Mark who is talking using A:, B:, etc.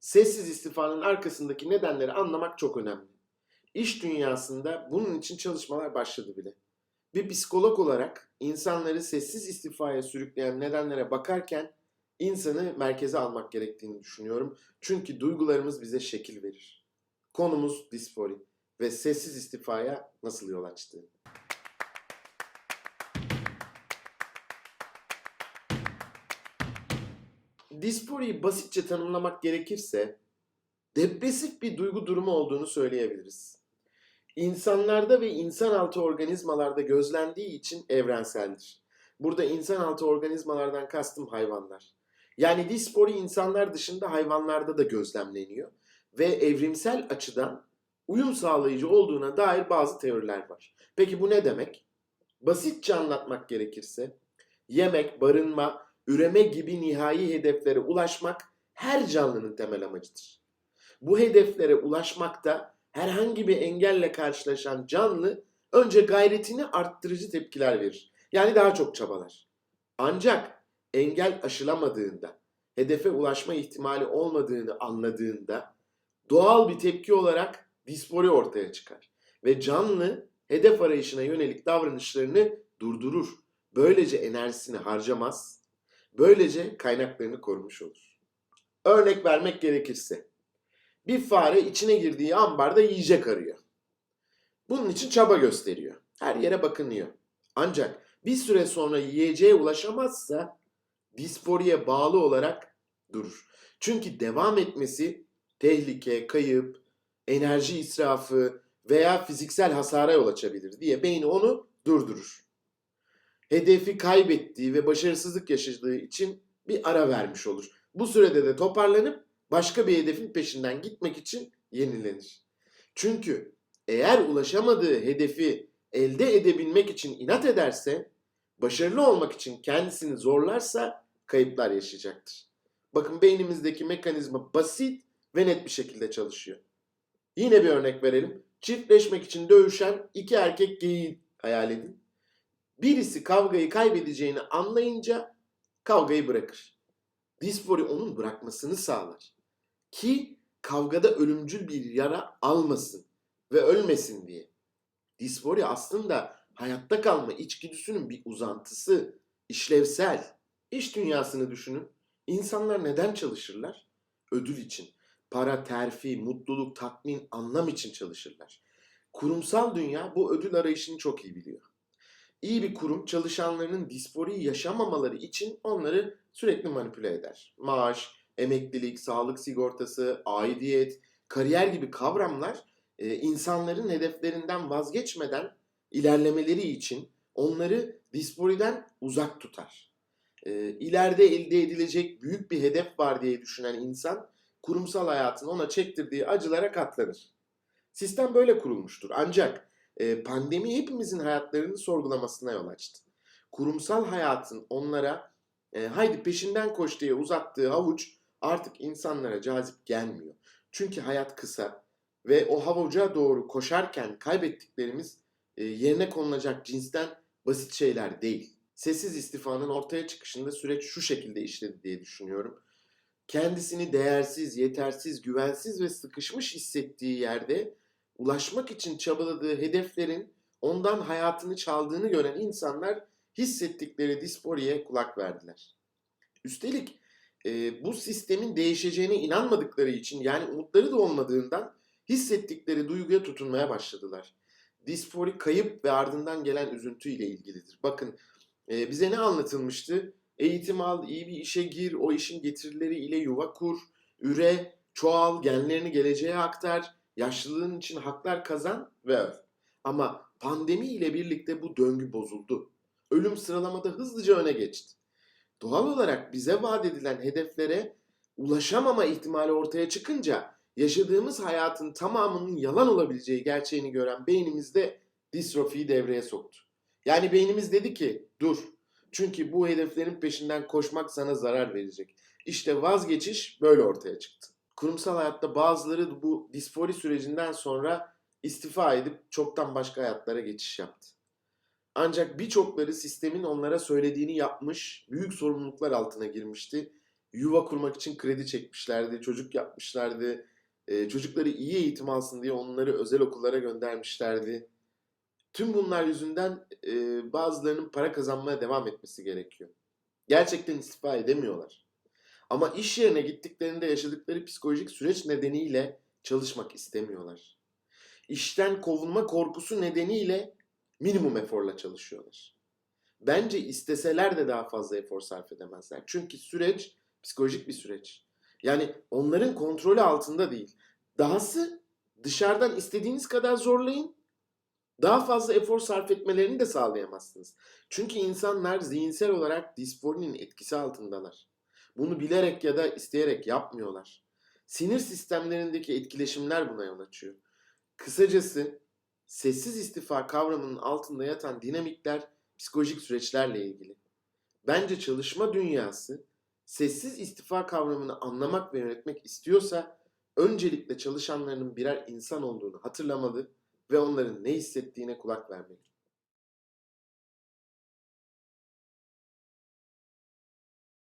A: Sessiz istifanın arkasındaki nedenleri anlamak çok önemli. İş dünyasında bunun için çalışmalar başladı bile. Bir psikolog olarak insanları sessiz istifaya sürükleyen nedenlere bakarken insanı merkeze almak gerektiğini düşünüyorum. Çünkü duygularımız bize şekil verir. Konumuz disfori ve sessiz istifaya nasıl yol açtı? Disforiyi basitçe tanımlamak gerekirse depresif bir duygu durumu olduğunu söyleyebiliriz. İnsanlarda ve insanaltı organizmalarda gözlendiği için evrenseldir. Burada insanaltı organizmalardan kastım hayvanlar. Yani disfori insanlar dışında hayvanlarda da gözlemleniyor ve evrimsel açıdan uyum sağlayıcı olduğuna dair bazı teoriler var. Peki bu ne demek? Basitçe anlatmak gerekirse yemek, barınma, üreme gibi nihai hedeflere ulaşmak her canlının temel amacıdır. Bu hedeflere ulaşmakta herhangi bir engelle karşılaşan canlı önce gayretini arttırıcı tepkiler verir. Yani daha çok çabalar. Ancak engel aşılamadığında, hedefe ulaşma ihtimali olmadığını anladığında doğal bir tepki olarak disfori ortaya çıkar. Ve canlı hedef arayışına yönelik davranışlarını durdurur. Böylece enerjisini harcamaz, böylece kaynaklarını korumuş olur. Örnek vermek gerekirse, bir fare içine girdiği ambarda yiyecek arıyor. Bunun için çaba gösteriyor. Her yere bakınıyor. Ancak bir süre sonra yiyeceğe ulaşamazsa disforiye bağlı olarak durur. Çünkü devam etmesi tehlike, kayıp, enerji israfı veya fiziksel hasara yol açabilir diye beyni onu durdurur. Hedefi kaybettiği ve başarısızlık yaşadığı için bir ara vermiş olur. Bu sürede de toparlanıp başka bir hedefin peşinden gitmek için yenilenir. Çünkü eğer ulaşamadığı hedefi elde edebilmek için inat ederse, başarılı olmak için kendisini zorlarsa kayıplar yaşayacaktır. Bakın beynimizdeki mekanizma basit ve net bir şekilde çalışıyor. Yine bir örnek verelim. Çiftleşmek için dövüşen iki erkek geyiği hayal edin. Birisi kavgayı kaybedeceğini anlayınca kavgayı bırakır. Disfori onun bırakmasını sağlar. Ki kavgada ölümcül bir yara almasın ve ölmesin diye. Disfori aslında hayatta kalma içgüdüsünün bir uzantısı, işlevsel. İş dünyasını düşünün. İnsanlar neden çalışırlar? Ödül için. Para, terfi, mutluluk, tatmin, anlam için çalışırlar. Kurumsal dünya bu ödül arayışını çok iyi biliyor. İyi bir kurum çalışanlarının disforiyi yaşamamaları için onları sürekli manipüle eder. Maaş, emeklilik, sağlık sigortası, aidiyet, kariyer gibi kavramlar e, insanların hedeflerinden vazgeçmeden ilerlemeleri için onları disforiden uzak tutar. E, ileride elde edilecek büyük bir hedef var diye düşünen insan kurumsal hayatın ona çektirdiği acılara katlanır. Sistem böyle kurulmuştur. Ancak e, pandemi hepimizin hayatlarını sorgulamasına yol açtı. Kurumsal hayatın onlara e, haydi peşinden koş diye uzattığı havuç artık insanlara cazip gelmiyor. Çünkü hayat kısa ve o havuca doğru koşarken kaybettiklerimiz e, yerine konulacak cinsten basit şeyler değil. Sessiz istifanın ortaya çıkışında süreç şu şekilde işledi diye düşünüyorum. Kendisini değersiz, yetersiz, güvensiz ve sıkışmış hissettiği yerde ulaşmak için çabaladığı hedeflerin ondan hayatını çaldığını gören insanlar hissettikleri disforiye kulak verdiler. Üstelik e, bu sistemin değişeceğine inanmadıkları için yani umutları da olmadığından hissettikleri duyguya tutunmaya başladılar. Disfori kayıp ve ardından gelen üzüntü ile ilgilidir. Bakın e, bize ne anlatılmıştı? Eğitim al, iyi bir işe gir, o işin getirileri ile yuva kur, üre, çoğal, genlerini geleceğe aktar, yaşlılığın için haklar kazan ve öl. Ama pandemi ile birlikte bu döngü bozuldu. Ölüm sıralamada hızlıca öne geçti. Doğal olarak bize vaat edilen hedeflere ulaşamama ihtimali ortaya çıkınca yaşadığımız hayatın tamamının yalan olabileceği gerçeğini gören beynimizde distrofiyi devreye soktu. Yani beynimiz dedi ki dur çünkü bu hedeflerin peşinden koşmak sana zarar verecek. İşte vazgeçiş böyle ortaya çıktı. Kurumsal hayatta bazıları bu disfori sürecinden sonra istifa edip çoktan başka hayatlara geçiş yaptı. Ancak birçokları sistemin onlara söylediğini yapmış, büyük sorumluluklar altına girmişti yuva kurmak için kredi çekmişlerdi, çocuk yapmışlardı. E, çocukları iyi eğitim alsın diye onları özel okullara göndermişlerdi. Tüm bunlar yüzünden e, bazılarının para kazanmaya devam etmesi gerekiyor. Gerçekten istifa edemiyorlar. Ama iş yerine gittiklerinde yaşadıkları psikolojik süreç nedeniyle çalışmak istemiyorlar. İşten kovulma korkusu nedeniyle minimum eforla çalışıyorlar. Bence isteseler de daha fazla efor sarf edemezler. Çünkü süreç psikolojik bir süreç. Yani onların kontrolü altında değil. Dahası dışarıdan istediğiniz kadar zorlayın. Daha fazla efor sarf etmelerini de sağlayamazsınız. Çünkü insanlar zihinsel olarak disforinin etkisi altındalar. Bunu bilerek ya da isteyerek yapmıyorlar. Sinir sistemlerindeki etkileşimler buna yol açıyor. Kısacası sessiz istifa kavramının altında yatan dinamikler psikolojik süreçlerle ilgili. Bence çalışma dünyası sessiz istifa kavramını anlamak ve yönetmek istiyorsa öncelikle çalışanlarının birer insan olduğunu hatırlamalı ve onların ne hissettiğine kulak vermeli.